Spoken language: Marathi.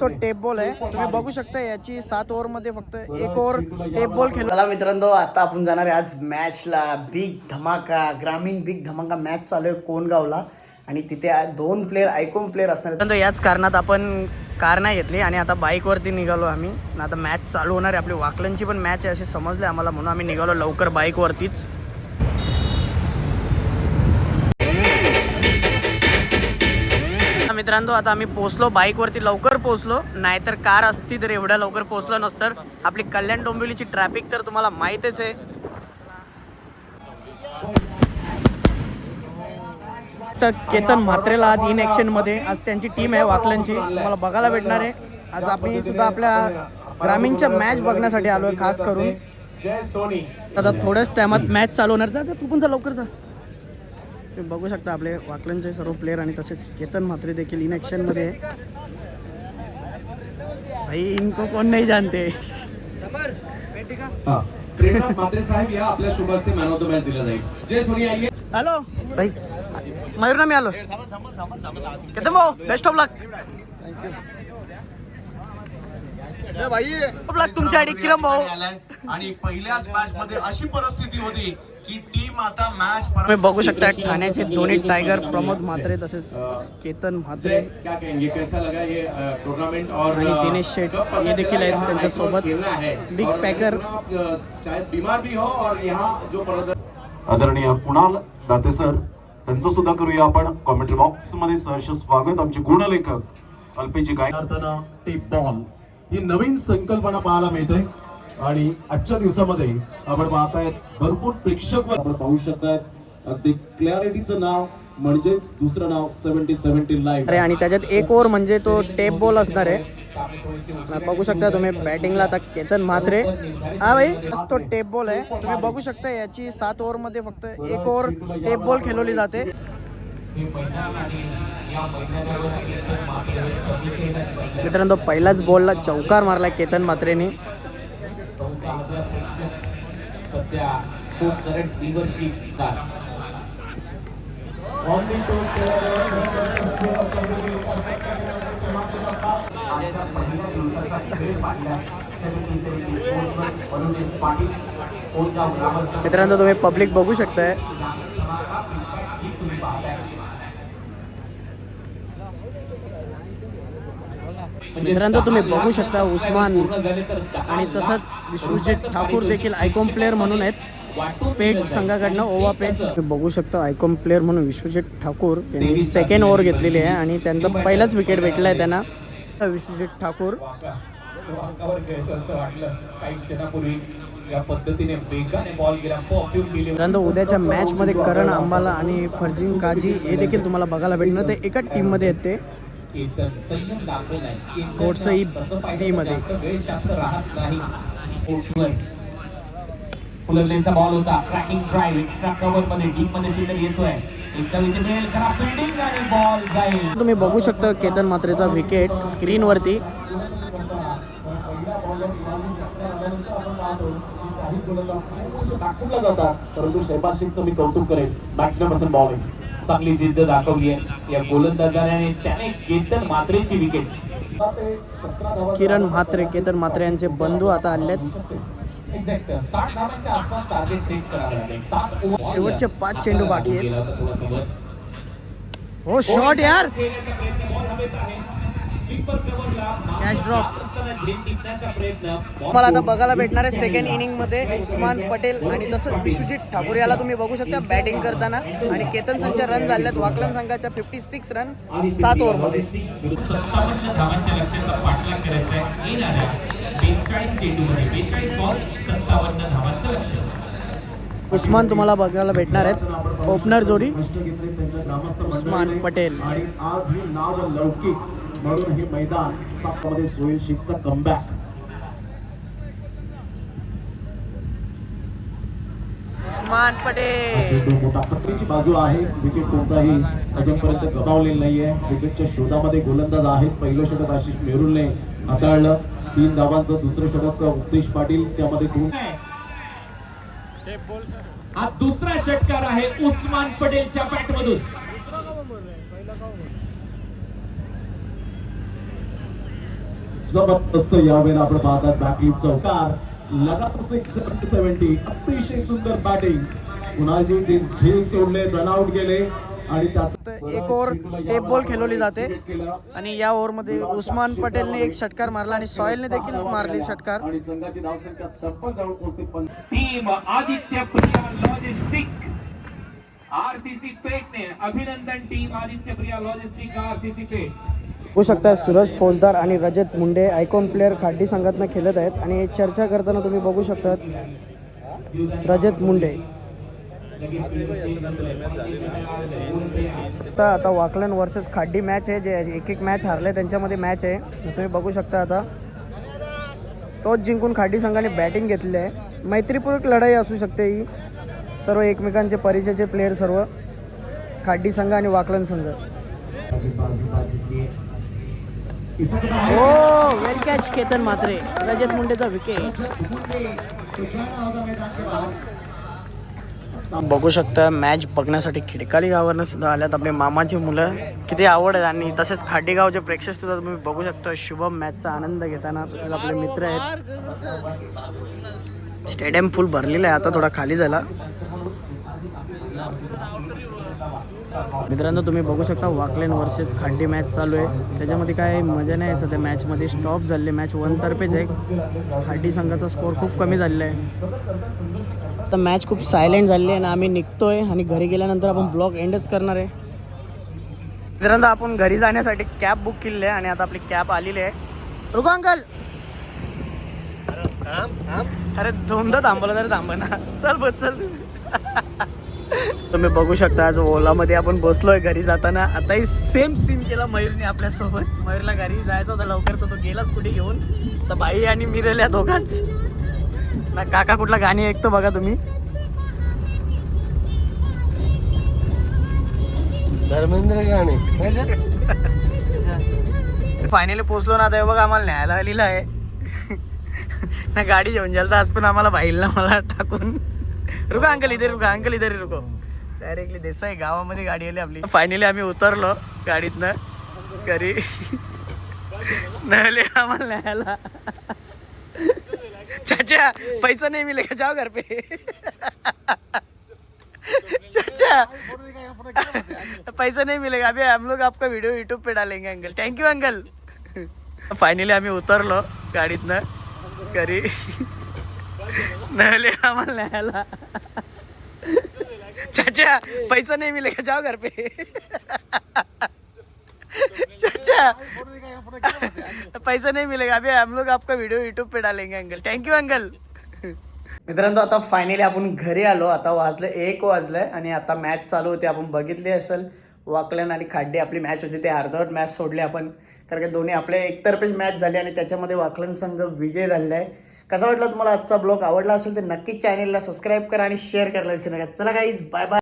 तो टेप बॉल आहे. तुम्ही बघू शकता याची सात ओव्हरमध्ये फक्त एक ओव्हर टेप बॉल खेळ मित्रांनो आता आपण जाणार आहे आज मॅचला बिग धमाका ग्रामीण बिग धमाका मॅच चालू आहे कोणगावला आणि तिथे दोन प्लेअर आयकॉन प्लेअर असणार. याच कारणात आपण कार नाही घेतली आणि आता बाईकवरती निघालो आम्ही. आता मॅच चालू होणार आहे. आपली वाकलनची पण मॅच आहे असे समजले आम्हाला म्हणून आम्ही निघालो लवकर बाईकवरतीच मित्रांनो आता आम्ही पोहोचलो बाईकवरती लवकर पोहोचलो. नाहीतर कार असती तर एवढ्या लवकर पोहोचलो नसतं. आपली कल्याण डोंबिवलीची ट्रॅफिक तर तुम्हाला माहितीच आहे. तर केतन म्हात्रेला आज इन ॲक्शनमध्ये आज त्यांची टीम आहे वाकलनची. तुम्हाला बघायला भेटणार आहे. आज आपण सुद्धा आपल्या ग्रामीणच्या मॅच बघण्यासाठी आलो आहे खास करून. जय सोनी आता थोड्याच टायमात मॅच चालू होणार. जा, तू पण जा लवकर जा. तुम्ही बघू शकता आपले वाकलनचे सर्व प्लेअर आणि तसेच केतन म्हात्रे देखील इन ॲक्शनमध्ये. आहे. भाई इनको कोण नाही जानते हा प्रेरणा म्हात्रे साहेब या आपल्या शुभ हस्ते मॅन ऑफ द मॅच दिला जाईल. जय सोनी आइए हॅलो. भाई मयूर ना मी आलो. केतन भाऊ बेस्ट ऑफ लक किरण भाऊ. आलाय आणि पहिल्याच मॅच मध्ये अशी परिस्थिती होती की टीम आता मॅच तुम्ही बघू शकता ठाण्याचे दोन्ही टायगर प्रमोद म्हात्रे तसेच केतन म्हात्रे. जय क्या कहेंगे कैसा लगा ये टूर्नामेंट और आणि दिनेश शेठ हे देखील आहेत है। बिग पैकर. मैं सुना आप, अ, शायद बीमार भी हो और यहाँ जो प्रदर्शन आदरणीय कुणाल दाते सर त्यांचं सुद्धा करूया आपण कॉमेंट्री बॉक्समध्ये सहर्ष स्वागत. आमचे गुणलेखक अल्पेची गाय. टेप बॉल ही नवीन संकल्पना पाहायला मिळते. आणि आजच्या दिवसामध्ये आपण पाहतायत भरपूर प्रेक्षक आपण पाहू शकतात अगदी क्लॅरिटीचं नाव म्हणजेच दुसरं नाव सेव्हन्टी सेव्हन्टी अरे आणि त्याच्यात एक ओव्हर म्हणजे तो टेप बॉल असणार आहे. बघू शकता तुम्ही बॅटिंगला आता केतन म्हात्रे. हा भाई तो टेप बॉल आहे. तुम्ही बघू शकता याची सात ओव्हरमध्ये फक्त एक ओव्हर टेप बॉल खेळवली जाते. मित्रांनो पहिलाच बॉलला चौकार मारला केतन म्हात्रेने. सध्या खूप करंट लिव्हरशिप मित्रांनो तुम्ही पब्लिक बघू शकताय मित्रांनो तुम्ही बघू शकता उस्मान आणि तसंच विश्वजित ठाकूर देखील आयकॉन प्लेअर म्हणून आहेत. पेट संघाकडनं ओवा पेट. तुम्ही बघू शकता आयकॉन प्लेअर म्हणून विश्वजित ठाकूर यांनी सेकंड ओव्हर घेतलेली आहे आणि त्यांचा पहिलाच विकेट भेटला आहे त्यांना. विश्वजित ठाकूर. उद्याच्या मॅच मध्ये करण अंबाला आणि फरजीन काजी हे देखील तुम्हाला बघायला भेटणार. ते एकाच टीममध्ये आहेत ते. कीर्तन संयम दाखवलाय कीर्तन गोडसई तसं पाहिजे B मध्ये. जास्त वेळ शांत राहत नाही. ओसवर. फुलरलेचा बॉल होता. ट्रॅकिंग ड्राईव्ह एक्स्ट्रा कव्हरमध्ये डीपमध्ये फिल्डर येतोय. एकदा विकेट मिळेल करा फिल्डिंग आणि बॉल जाईल. तुम्ही बघू शकता केतन मात्रेचा विकेट स्क्रीनवरती दाखवला जाता परंतु शहबाज सिंगचं मी कौतुक करेन. मॅग्नमसन बॉलिंग चांगली जिद्द दाखवली आहे. या गोलंदाजाने त्याने केतन मात्रेची विकेट किरण म्हात्रे केतन म्हात्रे यांचे बंधू आता आले शेवटचे पाच चेंडू बाकी आहेत. हो शॉट यार. मला आता बघायला भेटणार आहे सेकंड इनिंगमध्ये उस्मान पटेल आणि तसंच विश्वजित ठाकूर याला तुम्ही बघू शकता बॅटिंग करताना. आणि केतन संघच्या रन झाल्यात वाकलन संघाच्या फिफ्टी सिक्स रन सात ओव्हरमध्ये. सत्तावन्न धावांच्या लक्ष्याचा पाठलाग करायचा आहे. येणाऱ्या बेचाळीस चेंडूमध्ये बेचाळीस बॉल सत्तावन्न धावांचं लक्ष उस्मान तुम्हाला बघायला भेटणार आहेत. ओपनर जोडी. उस्मान पटेल. आणि आज हे नाव लौकिक म्हणून हे मैदान सात मध्ये सोहेल शेखचा कमबॅक उस्मान पटेल. चेंडू मोठा खतरीची बाजू आहे. विकेट कोणताही अजूनपर्यंत गमावलेलं नाहीये. विकेटच्या शोधामध्ये गोलंदाज आहेत. पहिलं षटक आशिष मेरुलने हाताळलं. तीन धावांचं दुसरं षटक उत्तेश पाटील त्यामध्ये दोन. हा दुसरा षटकार आहे उस्मान पटेलच्या बॅट मधून. जबरदस्त यावेळेला आपण पाहतात बॅकलीप चौकार लगातार सिक्स सेव्हन्टी सेव्हन्टी अतिशय सुंदर बॅटिंग कुणालजी जे झेल सोडले रनआउट गेले. एक ओव्हर टेप बॉल खेळवली जाते. आणि या ओव्हरमध्ये उस्मान पटेलने एक षटकार मारला आणि सॉयलने देखील मारली षटकार. आणि संघाची धावसंख्या तब्बल जाऊन पोहोचते. पण team Aditya Priya logistic. RCC पेटने अभिनंदन team Aditya Priya logistic RCC पेट बघू शकता सूरज फौजदार आणि रजत मुंडे आयकॉन प्लेअर खाडी संघातनं खेळत आहेत. आणि हे चर्चा करताना तुम्ही बघू शकता रजत मुंडे. आता आता वाकलन वर्सेस खाड्डी मॅच आहे जे एक एक मॅच हारले त्यांच्यामध्ये मॅच आहे. तुम्ही बघू शकता आता. तोच जिंकून खाडी संघाने बॅटिंग घेतली आहे. मैत्रीपूर्वक लढाई असू शकते ही. सर्व एकमेकांचे परिचयचे प्लेयर सर्व खाड्डी संघ आणि वाकलन संघ. हो वेल कॅच केतन मात्रे रजत मुंडेचा विकेट. बघू शकता मॅच बघण्यासाठी खिडकाली गावावरनं सुद्धा आल्यात आपले मामाची मुलं. किती आवड आहे आणि तसेच खाडीगावचे प्रेक्षक सुद्धा तुम्ही बघू शकता शुभम मॅचचा आनंद घेताना तसेच आपले मित्र आहेत. स्टेडियम फुल भरलेलं आहे आता थोडा खाली झाला. मित्रांनो तुम्ही बघू शकता वाकलेन वर्सेस खांडी मॅच चालू आहे. त्याच्यामध्ये काय मजा नाही आहे सध्या मॅचमध्ये स्टॉप झाले मॅच वन तर्फेच आहे खांडी संघाचा स्कोअर खूप कमी झालेला आहे. आता मॅच खूप सायलेंट झाली आहे आणि आम्ही निघतोय आणि घरी गेल्यानंतर आपण ब्लॉग एंडच करणार आहे. मित्रांनो आपण घरी जाण्यासाठी कॅब बुक केलेली आहे आणि आता आपली कॅब आलेली आहे. रुको अंकल अरे दोनदा थांबवलं तरी थांब ना. चल बस चल. तुम्ही बघू शकता आज ओलामध्ये आपण बसलोय घरी जाताना. आताही सेम सीन केला मयूरने आपल्यासोबत. मयूरला घरी जायचं होतं लवकर तर तो गेलाच कुठे घेऊन. तर बाई आणि मी राहिल्या दोघांच. ना काका कुठला गाणी ऐकतो बघा तुम्ही. धर्मेंद्र गाणे. फायनली पोहोचलो ना आता हे बघा आम्हाला न्यायला आलेलं आहे. ना गाडी घेऊन जायला आज पण आम्हाला बाईला मला टाकून. रुको अंकल इथे रुका अंकल इथे रुको. डायरेक्टली देसाई गावामध्ये गाडी आली आपली. फायनली आम्ही उतरलो गाडीतनं. घरी. नाही आम्हाला न्यायला. चाचा पैसा नहीं मिलेगा जाओ घर पे. चाचा. पैसा नहीं मिलेगा अभी हम लोग आपका व्हिडिओ यूट्यूब पे डालेंगे uncle. Thank you you uncle. Finally आम्ही उतरलो गाडीतनं. घरी. नाही आम्हाला न्यायला. चाचा पैसा नहीं मिलेगा जाओ घर पे. चाचा पैसा नहीं मिलेगा अभी हम लोग आपका वीडियो यूट्यूब पे डालेंगे अंकल. Thank you uncle. मित्रांनो आता फायनली आपण घरी आलो. आता वाजलं एक वाजलंय आणि आता मॅच चालू होती. आपण बघितली असेल वाकलन आणि खाड्डे आपली मॅच होती. ते अर्धवट मॅच सोडले आपण. कारण की दोन्ही आपले एकतर्फेच मॅच झाले आणि त्याच्यामध्ये वाकलन संघ विजय झालेला आहे. कसा वाटला तुम्हाला आजचा ब्लॉग? आवडला असेल तर नक्कीच चॅनलला सबस्क्राईब करा आणि शेअर करायला विसरू नका. चला काहीच बाय बाय